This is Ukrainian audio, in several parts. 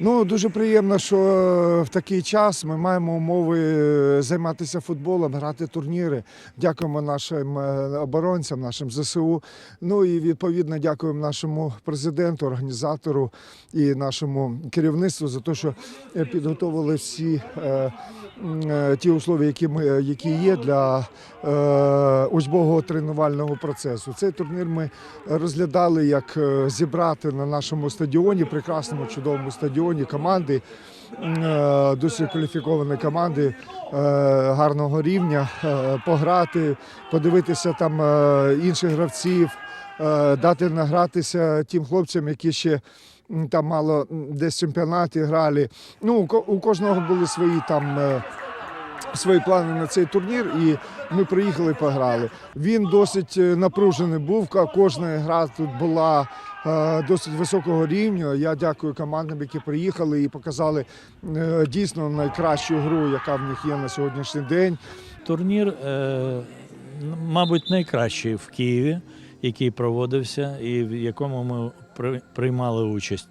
Ну дуже приємно, що е, в такий час ми маємо умови е, займатися футболом, грати турніри. Дякуємо нашим е, оборонцям, нашим ЗСУ. Ну і відповідно дякуємо нашому президенту, організатору і нашому керівництву за те, що підготовили всі. е, е, Ті условия, які ми які є для е, учбового тренувального процесу. Цей турнір ми розглядали як зібрати на нашому стадіоні, прекрасному чудовому стадіоні команди, м, е, кваліфіковані команди е, гарного рівня, е, пограти, подивитися там інших гравців, дати награтися тим хлопцям, які ще. Там мало десь чемпіонати грали. Ну, у ко- у кожного були свої там свої плани на цей турнір, і ми приїхали, пограли. Він досить е, напружений був. Кожна гра тут була е, досить високого рівня. Я дякую командам, які приїхали і показали е, дійсно найкращу гру, яка в них є на сьогоднішній день. Турнір, мабуть, найкращий в Києві, який проводився і в якому ми при- приймали участь.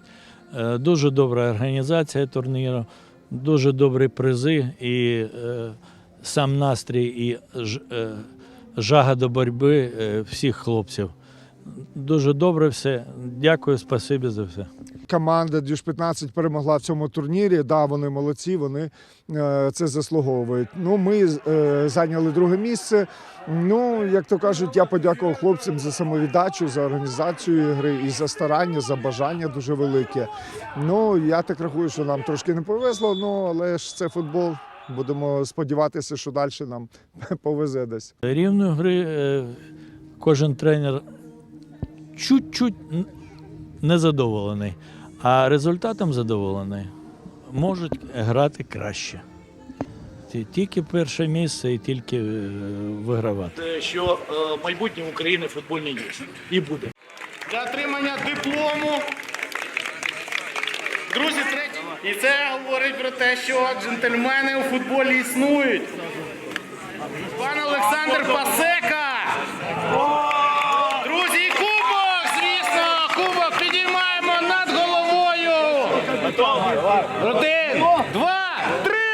Дуже добра організація турніру, дуже добрі призи і е, сам настрій і ж- е, жага до боротьби е, всіх хлопців. Дуже добре все. Дякую, спасибі за все. Команда Дюш 15 перемогла в цьому турнірі. Да, вони молодці, вони е, це заслуговують. Ну, ми е, зайняли друге місце. Ну, як то кажуть, я подякував хлопцям за самовіддачу, за організацію гри і за старання, за бажання дуже велике. Ну, я так рахую, що нам трошки не повезло, ну але ж це футбол. Будемо сподіватися, що далі нам повезе десь. Рівної гри е, кожен тренер чуть-чуть незадоволений, а результатом задоволений. Можуть грати краще. Тільки перше місце і тільки е, вигравати. Що е, майбутнє України футбольне є і буде. для отримання диплому. Друзі, третій. І це говорить про те, що джентльмени у футболі існують. Пан Олександр Пасека. Друзі, і кубок, звісно, кубок підіймаємо. Один, два, три.